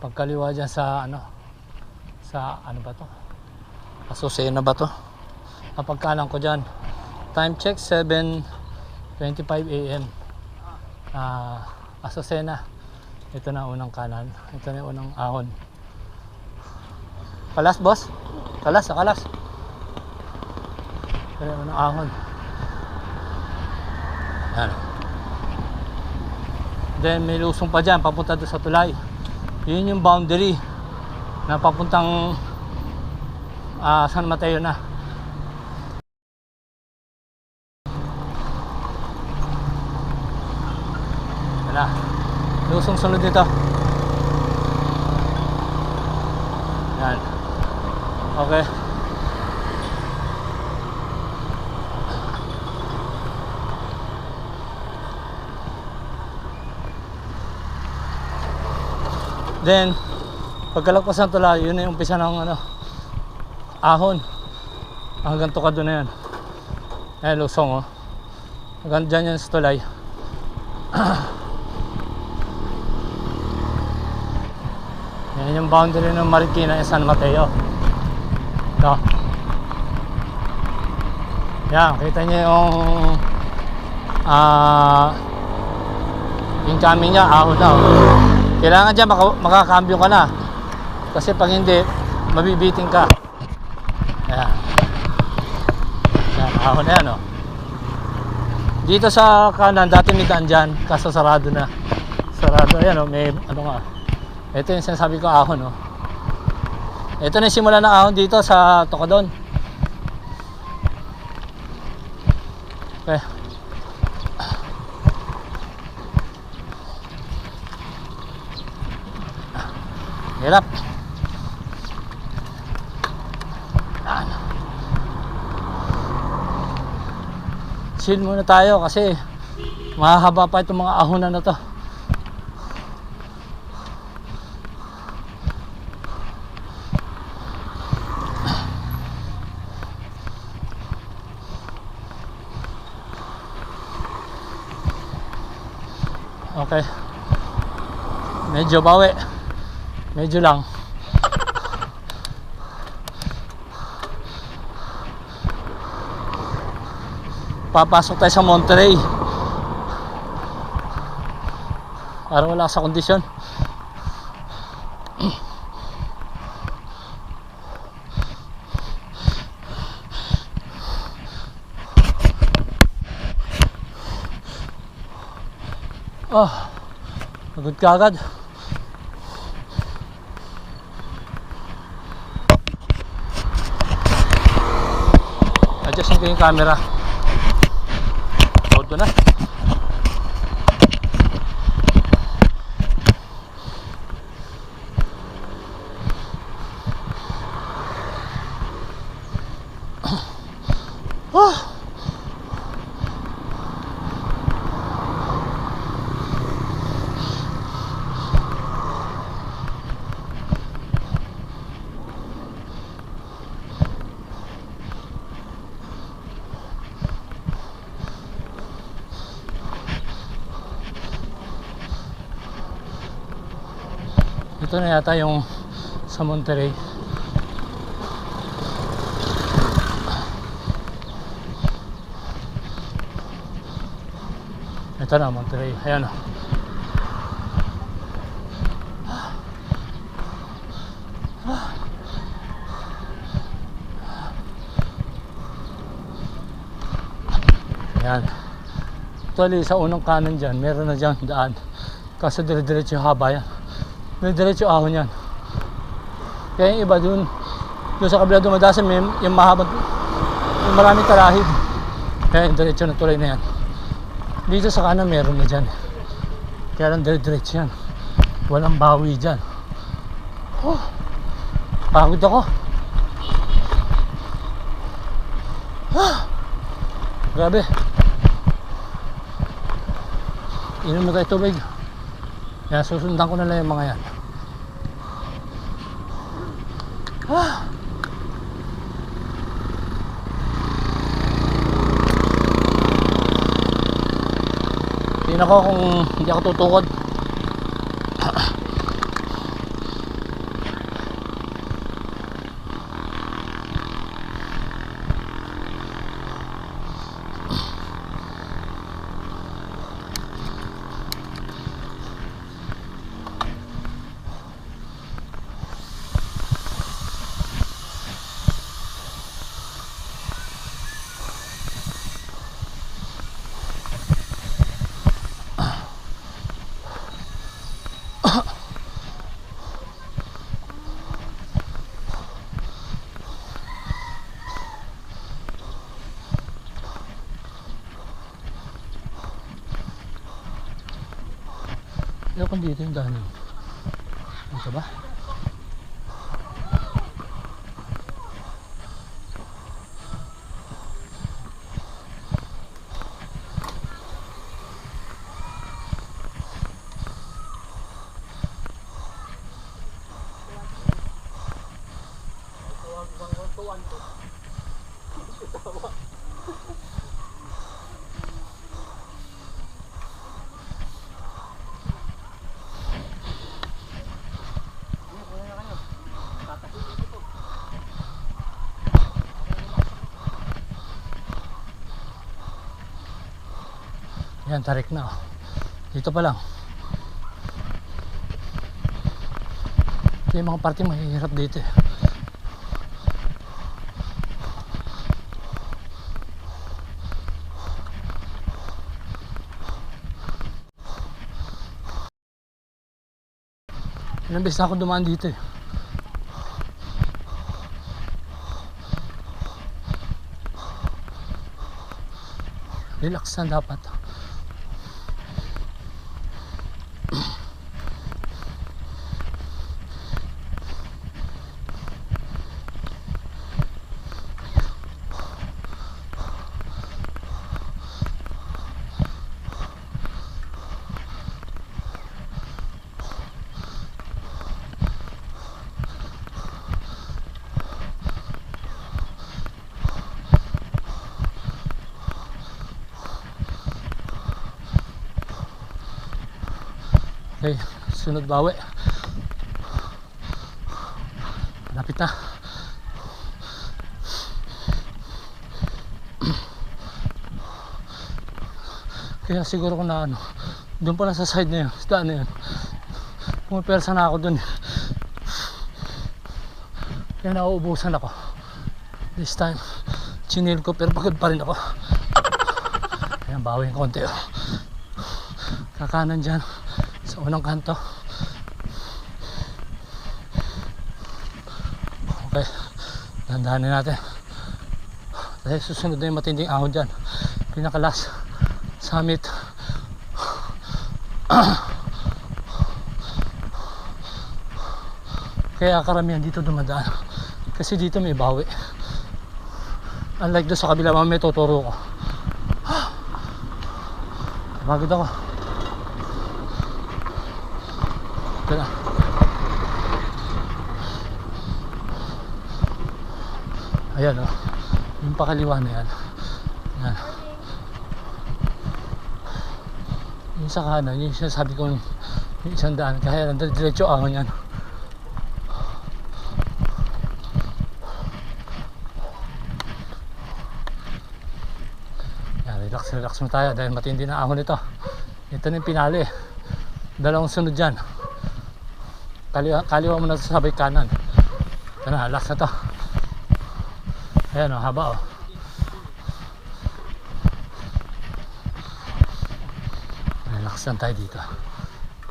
Pagkaliwa dyan sa ano, sa ano ba to? Asusena ba to? Ang ko dyan. Time check 7.25 a.m. Ah, Asusena. Ito na unang kanan. Ito na unang ahon. Kalas, boss? Kalas, sa kalas. Ito na unang ahon. Yan. Then may lusong pa dyan, papunta doon sa tulay. Yun yung boundary na papuntang ah, San Mateo na. Wala. Lusong sunod dito. Yan. Okay. Then, pagkalagpas ng tulay, yun na yung umpisa ng ano, ahon. Hanggang tukado na yan. Ayan, lusong oh. Hanggang dyan yan sa tulay. yan yung boundary ng Marikina and San Mateo. Ito. Yan, kita niyo yung ah yung kami niya, ahon na oh. Kailangan dyan maka, makakambyo ka na. Kasi pag hindi, mabibiting ka. Ayan. Ayan, ahon na yan, oh. Dito sa kanan, dati may daan dyan, kaso sarado na. Sarado, ayan, oh, may, ano nga. Ito yung sinasabi ko, ahon, oh. Ito na yung simula ng ahon dito sa Tocodon. Okay. Hirap. Yan. Chill muna tayo kasi mahahaba pa itong mga ahonan na to. Okay. Medyo bawi. Medyo lang. Papasok tayo sa Monterey. Para wala sa kondisyon. Oh, pagod ka agad. Adjustin ko yung camera. Load ko na. Ito na yata yung sa Monterey. Ito na Monterey. Ayan o. Ayan. Actually, sa unang kanan dyan, meron na dyan daan. Kaso dire-diretso haba yan. May diretso ahon yan. Kaya yung iba dun, dun sa kabila dumadasan, may yung mahabang, yung maraming talahib. Kaya yung diretso na tulay na yan. Dito sa kanan meron na dyan. Kaya lang dire-diretso yan. Walang bawi dyan. Oh, pagod ako. Ah, grabe. Inom na tayo tubig. Kaya susundan ko na lang yung mga yan. Ah. Tingnan ko kung hindi ako tutukod. Pero kung dito yung daanan. Dito ba? Yan, tarik na. oh. Dito pa lang. Ito yung mga parte mahihirap dito eh. Ilang beses ako dumaan dito eh. Relax na dapat. Okay, sunod bawi. Lapit na. Kaya siguro ko na ano, doon pa lang sa side na yun, daan na yun. Pumapersa na ako doon. Kaya nauubusan ako. This time, chinil ko pero pagod pa rin ako. Kaya bawi yung konti. Oh. Kakanan dyan unang kanto. Okay, dandahanin natin. Dahil susunod na yung matinding ahon dyan. Pinakalas summit. Kaya karamihan dito dumadaan. Kasi dito may bawi. Unlike doon sa kabila, mamaya tuturo ko. Pagod ako. Ayan o. Oh. Yung pakaliwa na yan. Yan. Yung sa kanan, yung sinasabi ko yung isang daan. Kaya nandun diretso ahon yan. Yan, relax, relax mo tayo dahil matindi na ahon ito. Ito na yung pinali. Dalawang sunod dyan. Kaliwa, kaliwa mo na sa sabay kanan. Ito na, relax na to. Ayan o, haba o. Relax lang tayo dito.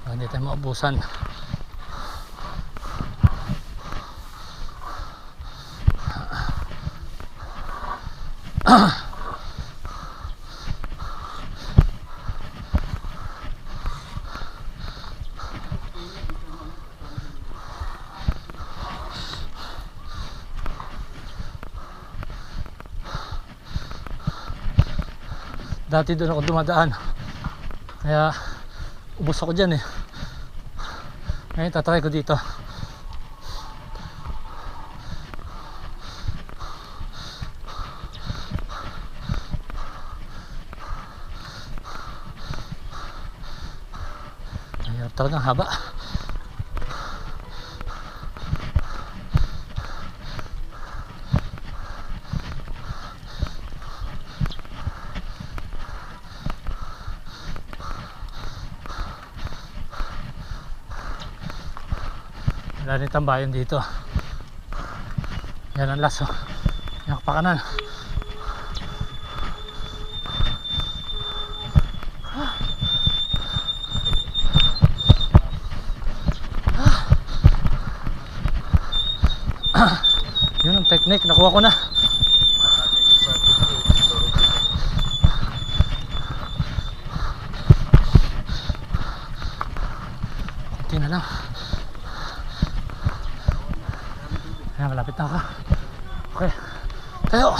Hindi tayo maubusan. Dati doon ako dumadaan. Kaya ubos ako dyan eh. Ngayon tatry ko dito. Mahirap talagang haba. Rin tambayan dito. Yan ang laso. Yan kapakanan. Yun ang technique. Nakuha ko na. Buti na lang. Ayan, malapit na ako. Okay. Tayo!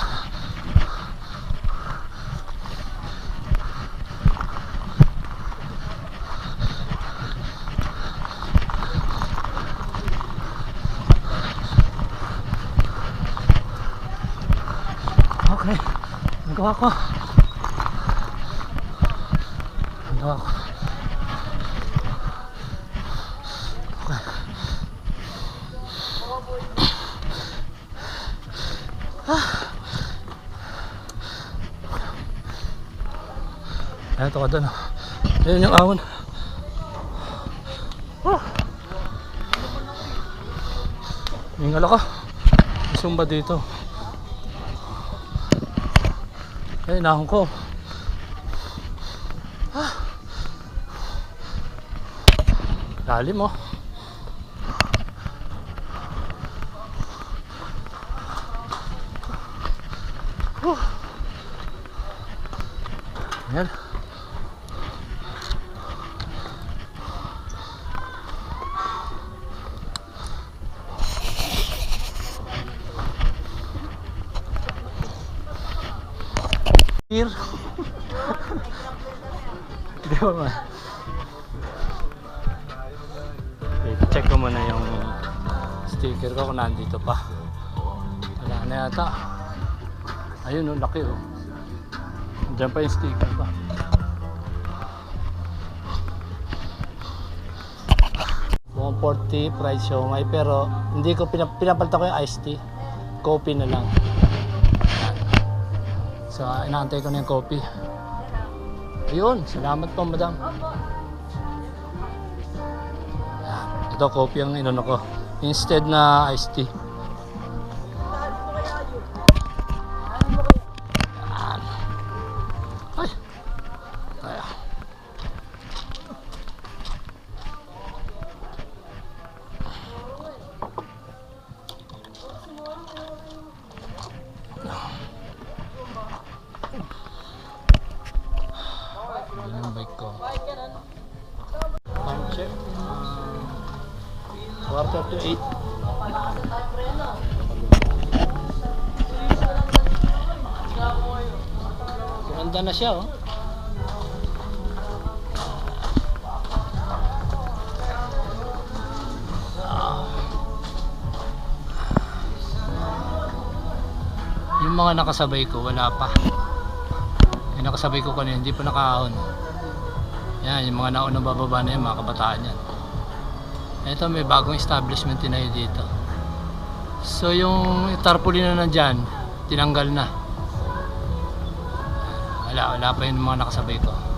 Okay. Nagawa ko. Nagawa ko. Okay. Ah. Eto ka doon. Ayun yung ahon. Ah. Mingal ako. Sumba dito. Ay, nahon ko. Ah. Lalim oh. Whew. Yan. Di ba ma? Okay, check ko muna yung sticker ko kung nandito pa. Wala na yata. Ayun, oh, laki oh. Diyan pa yung sticker pa. One forty price siomay pero hindi ko pinap pinapalitan ko yung iced tea. Coffee na lang. So, inaantay ko na yung coffee. Ayun, salamat po, madam. Yan, ito coffee ang inono ko. Instead na iced tea. Mga nakasabay ko, wala pa. Yung nakasabay ko kanina, hindi pa nakaahon. Yan, yung mga naunang bababa na yan, mga kabataan yan. Ito, may bagong establishment tinayo dito. So, yung tarpaulin na nandyan, tinanggal na. Wala, wala pa yung mga nakasabay ko.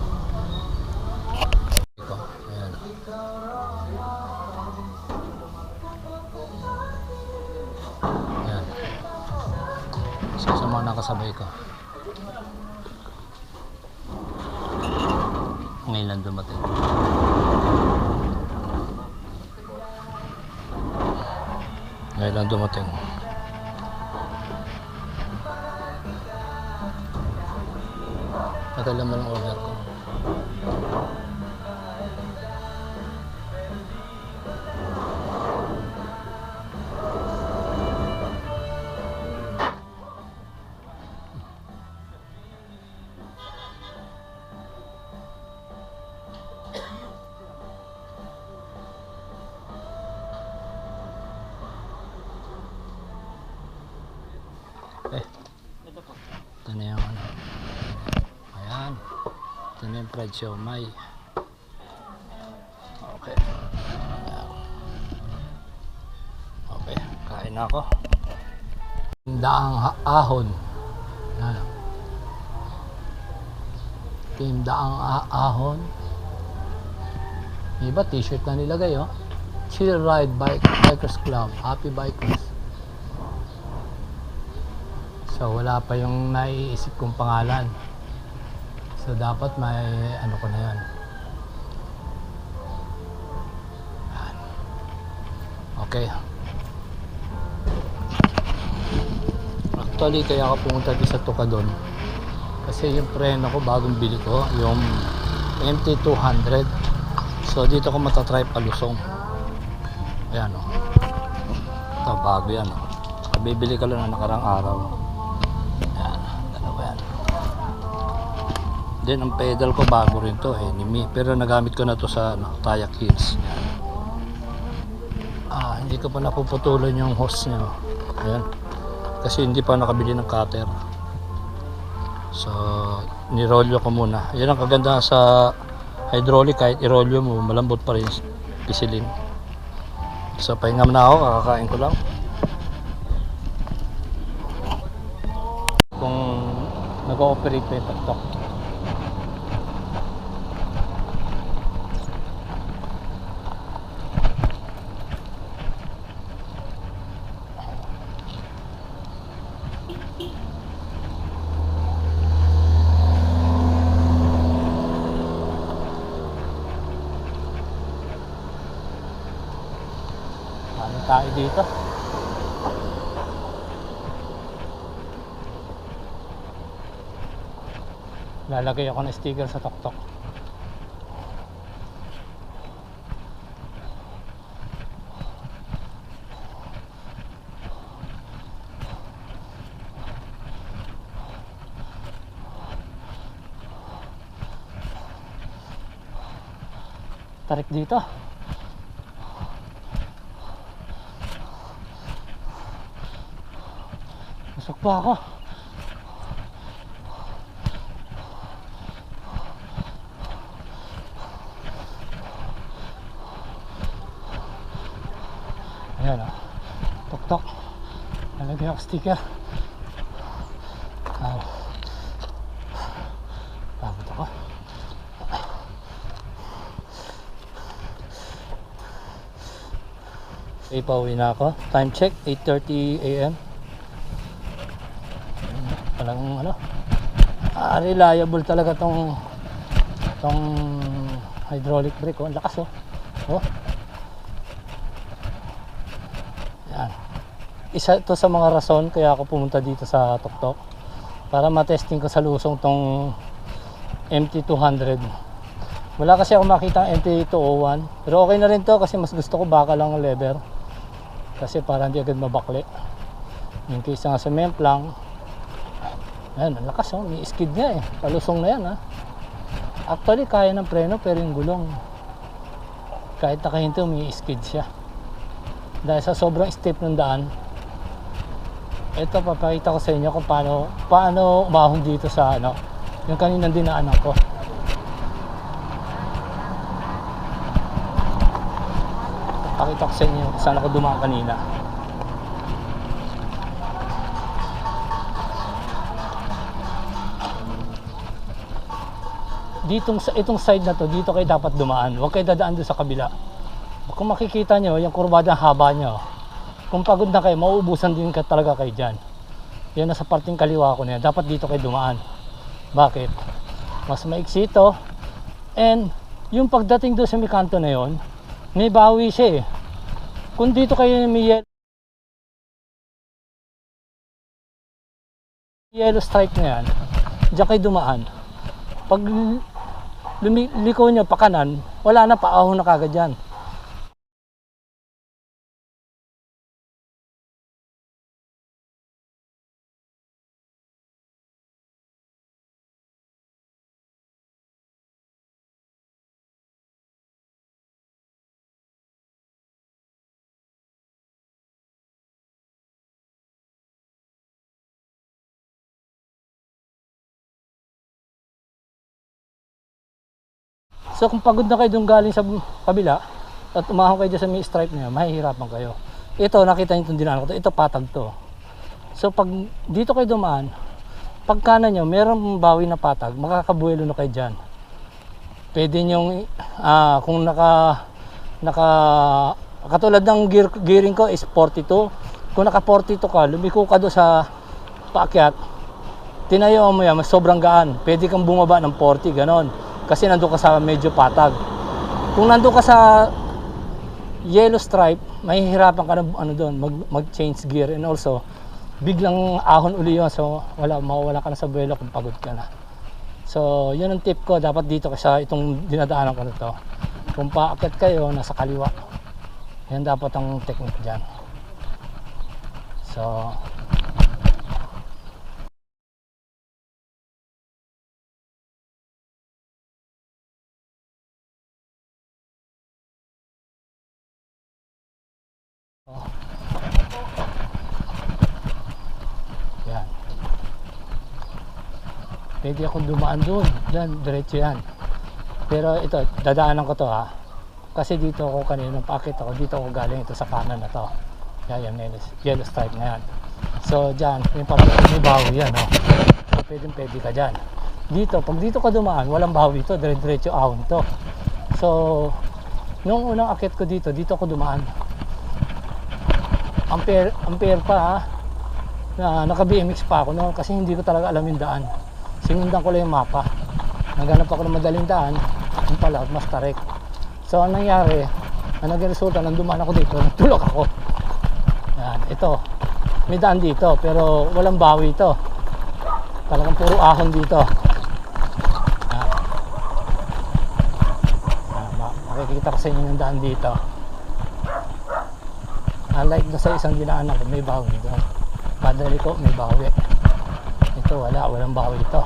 Tagal naman ang order ko. Fried siomay. Okay. Okay, kain na ako. Daang ahon. Ito yung daang ah- ahon. Iba t-shirt na nilagay oh. Chill Ride Bike Bikers Club. Happy Bikers. So wala pa yung naiisip kong pangalan. So dapat may ano ko na yan. Okay. Actually kaya ako pumunta dito sa Tukadon. Kasi yung preno ko bagong bili ko, yung MT200. So dito ko matatry palusong. Ayan o. Ito, bago yan o. Bibili ka lang na nakarang araw. Ayan, dalawa yan. Then, ang pedal ko bago rin to. Ni Mi. Pero nagamit ko na to sa ano, Tayak Hills. Ah, hindi ko pa napuputulan yung hose niya. Ayan. Kasi hindi pa nakabili ng cutter. So, nirolyo ko muna. Yan ang kaganda sa hydraulic kahit irolyo mo, malambot pa rin pisilin. So, pahinga na ako, kakakain ko lang. Kung nag-ooperate pa yung. Ano tayo dito? Lalagay ako ng sticker sa tuktok. Tarik dito. Pasok pa ako. Ayan o. Tok-tok. Nalagay ako sticker. Ah. Pagod ako. Okay, pauwi na ako. Time check, 8.30 a.m. Walang ano. Ah, reliable talaga tong tong hydraulic brake. Oh, ang lakas oh. Oh. Isa ito sa mga rason kaya ako pumunta dito sa Tuktok para matesting ko sa lusong tong MT200. Wala kasi ako makita ang MT201 pero okay na rin to kasi mas gusto ko baka lang ang lever kasi para hindi agad mabakli. In case nga sa memplang Ayan, ang lakas oh, may skid niya eh. Palusong na yan ha. Actually, kaya ng preno pero yung gulong. Kahit nakahinto, may skid siya. Dahil sa sobrang steep ng daan, ito papakita ko sa inyo kung paano, paano umahon dito sa ano, yung kaninang dinaanan ko. Pakita ko sa inyo saan ako dumaan kanina. ditong itong side na to, dito kayo dapat dumaan. Huwag kayo dadaan doon sa kabila. Kung makikita nyo, yung kurbada haba nyo. Kung pagod na kayo, mauubusan din ka talaga kayo dyan. Yan nasa parting kaliwa ko na yan. Dapat dito kayo dumaan. Bakit? Mas maiksi. And yung pagdating doon sa may kanto na yon, may bawi siya eh. Kung dito kayo may yellow, yellow stripe na yan, diyan kayo dumaan. Pag lumi- liko nyo pa kanan, wala na, paahon na kagad yan. So kung pagod na kayo doon galing sa kabila at umahon kayo sa may stripe na yun, mahihirapan kayo. Ito, nakita nyo itong dinaan ko to. Ito patag to. So pag dito kayo dumaan, pag kanan nyo, meron bawi na patag, makakabuelo na kayo dyan. Pwede nyo, ah, kung naka, naka, katulad ng gear, gearing ko is 42. Kung naka 42 ka, lumiko ka doon sa paakyat, tinayo mo yan, mas sobrang gaan. Pwede kang bumaba ng 40, ganon. Kasi nandun ka sa medyo patag. Kung nandun ka sa yellow stripe, mahihirapan ka na ano doon, mag, mag-change gear and also biglang ahon uli yun. So wala, mawawala ka na sa buwelo kung pagod ka na. So yun ang tip ko, dapat dito ka sa itong dinadaanan ko na to. Kung paakyat kayo, nasa kaliwa. Yan dapat ang technique dyan. So, Oh. Yan. Pwede akong dumaan doon. Yan, diretso yan. Pero ito, dadaanan ko to ha. Kasi dito ako kanina pakit ako. Dito ako galing ito sa kanan na to. Yan, yan, yellow, yellow stripe na yan. So, dyan, yung papakit may bawi yan. Oh. Pwede, pwede ka dyan. Dito, pag dito ka dumaan, walang bawi to. Dire-diretso ahon to. So, nung unang akit ko dito, dito ako dumaan ampere, ampere pa ha, na naka BMX pa ako noon kasi hindi ko talaga alam yung daan sinundan ko lang yung mapa. Naghanap ako ng madaling daan. Yung pala mas tarik. So ang nangyari ang naging resulta nang dumaan ako dito natulog ako. Yan, ito. May daan dito pero walang bawi ito. Talagang puro ahon dito. Yan. Yan, ma- makikita ko sa inyo yung daan dito. Unlike doon sa isang dinaanan ko, may bawi doon. Madali ko, may bawi. Ito, wala. Walang bawi ito.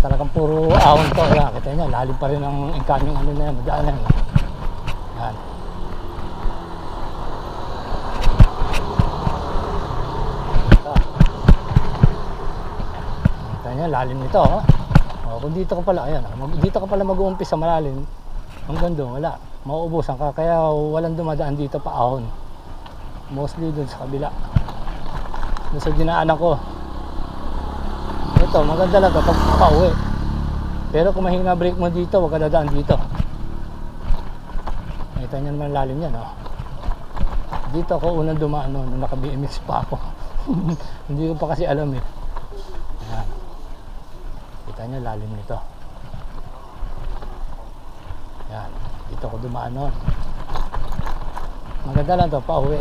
Talagang puro ahon to. Kaya kita nyo, lalim pa rin ang incoming ano na yan, daanan. Yan. Ito. Kita nyo, lalim nito. Oh. Oh, kung dito ka pala, ayan, mag- dito ka pala mag-uumpis sa malalim, hanggang doon, wala. Mauubusan ka, kaya walang dumadaan dito pa ahon mostly dun sa kabila dun sa dinaanan ko ito maganda lang kapag pauwi. Pero kung mahina brake mo dito wag ka dadaan dito. Nakita nyo naman lalim yan oh. dito ako unang dumaan noon nung naka BMX pa ako. Hindi ko pa kasi alam eh. Ayan. kita nyo lalim nito. Yan dito ako dumaan noon. Maganda lang to pauwi.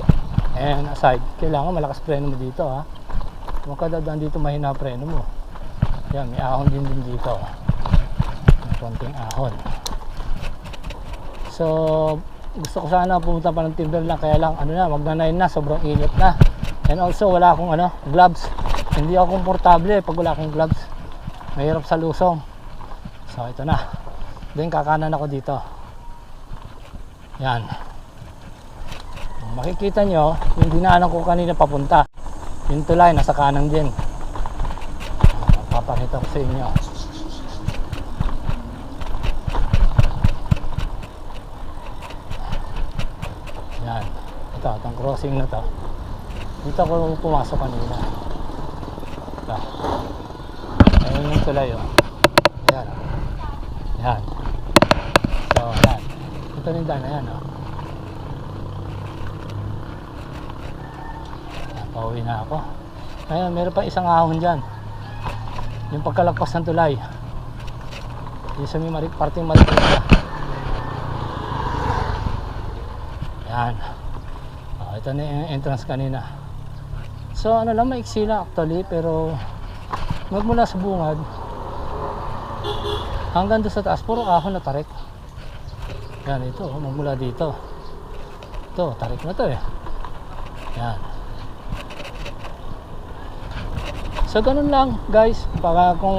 And aside, kailangan malakas preno mo dito ha. Huwag ka dadaan dito mahina preno mo. Yan, may ahon din din dito. May konting ahon. So, gusto ko sana pumunta pa ng Timberland kaya lang ano na, magna-9 na, sobrang init na. And also, wala akong ano, gloves. Hindi ako komportable pag wala akong gloves. Mahirap sa lusong. So, ito na. Then, kakanan ako dito. Yan makikita nyo yung dinaanan ko kanina papunta yung tulay nasa kanan din papakita ko sa inyo. Yan. Ito itong crossing na to. Dito ako pumasok kanina. Ito. Ayun yung tulay oh. Yan yan so yan ito yung daan na yan oh Pauwi na ako. Ayun, meron pa isang ahon dyan. Yung pagkalagpas ng tulay. Yung sa may marik, parting marikita. Yan. Oh, ito na yung entrance kanina. So ano lang, maiksi lang actually, pero magmula sa bungad hanggang doon sa taas, puro ahon na tarik. Yan, ito, magmula dito. Ito, tarik na to eh. Yan. So ganun lang guys, para kung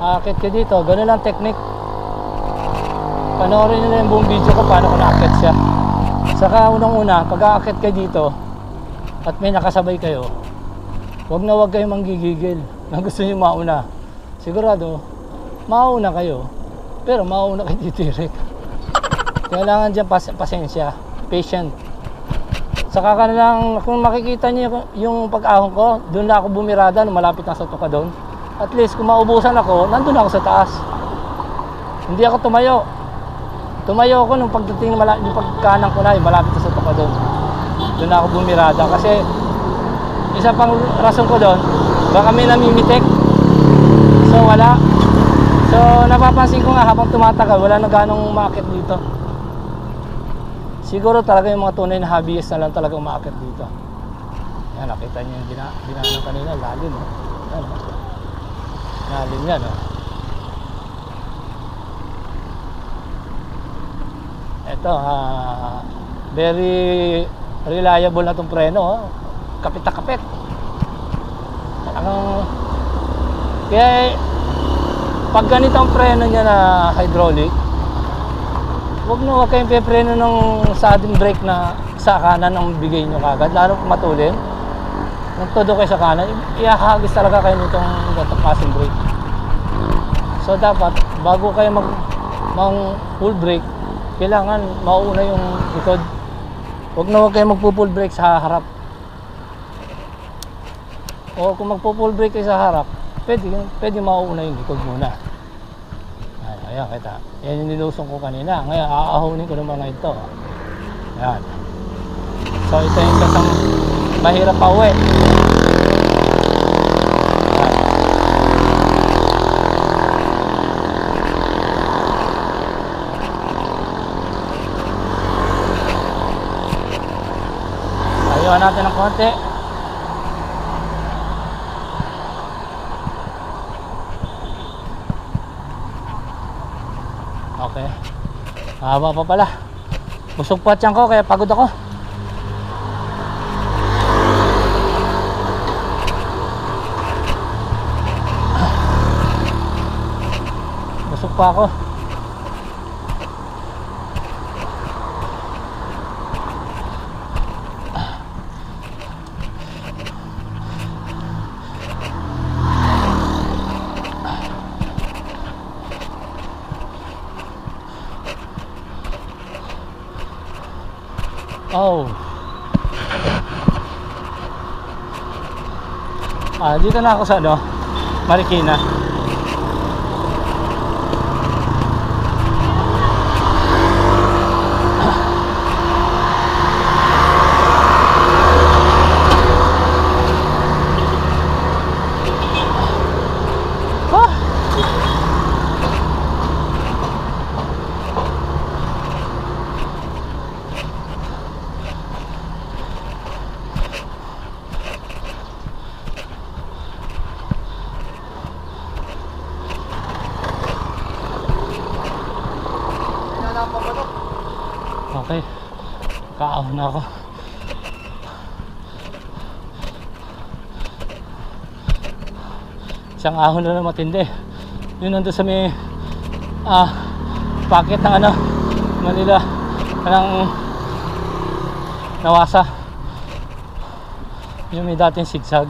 aakit ka dito, ganun lang technique. Panoorin nyo na yung buong video ko paano ko naakit siya. Saka unang-una, pag aakit ka dito at may nakasabay kayo, wag na wag kayong manggigigil na gusto nyo mauna. Sigurado, mauna kayo, pero mauna kay titirik. Kailangan dyan pas pasensya, patient. Saka ka na lang, kung makikita niyo yung pag-ahon ko, doon na ako bumirada, nung malapit na sa tuka doon. At least, kung maubusan ako, nandun ako sa taas. Hindi ako tumayo. Tumayo ako nung pagdating, mala- yung pagkanan ko na, yung malapit na sa tuka doon. Doon na ako bumirada. Kasi, isa pang rason ko doon, baka may namimitik. So, wala. So, napapansin ko nga habang tumatagal, wala na ganong umakit dito. Siguro talaga yung mga tunay na hobbyist na lang talaga umaakit dito. Yan, nakita niyo yung gina, ginano kanina, lalim. Oh. Yan, oh. Lalim yan, oh. Ito, ah, Very reliable na itong preno. Oh. Kapit kapit. Talagang... Kaya pag ganito ang preno niya na hydraulic, huwag na huwag kayong pepreno ng sudden brake na sa kanan ang bigay nyo kagad. Lalo kung matulin. Nung todo kayo sa kanan, iahagis talaga kayo nitong gatong passing brake. So dapat, bago kayo mag, mag full brake, kailangan mauuna yung likod. Huwag na huwag kayo magpo-full brake sa harap. O kung magpo-full brake kayo sa harap, pwede, pwede mauuna yung likod muna. Ayan, kita. Yan yung nilusong ko kanina. Ngayon, aahunin ko ng mga ito. Ayan. So, ito yung kasang mahirap pa uwi. Ayun natin ng konti. Okay. Haba pa pala. Busog pa tiyan ko kaya pagod ako. Busog pa ako. Oh. Ah, dito na ako sa ano, Marikina. Ah! Okay. Kaahon na ako. Isang ahon na lang matindi. Yun nandun sa may ah, packet ng ano, Manila. Kanang nawasa. Yung may dating sigsag.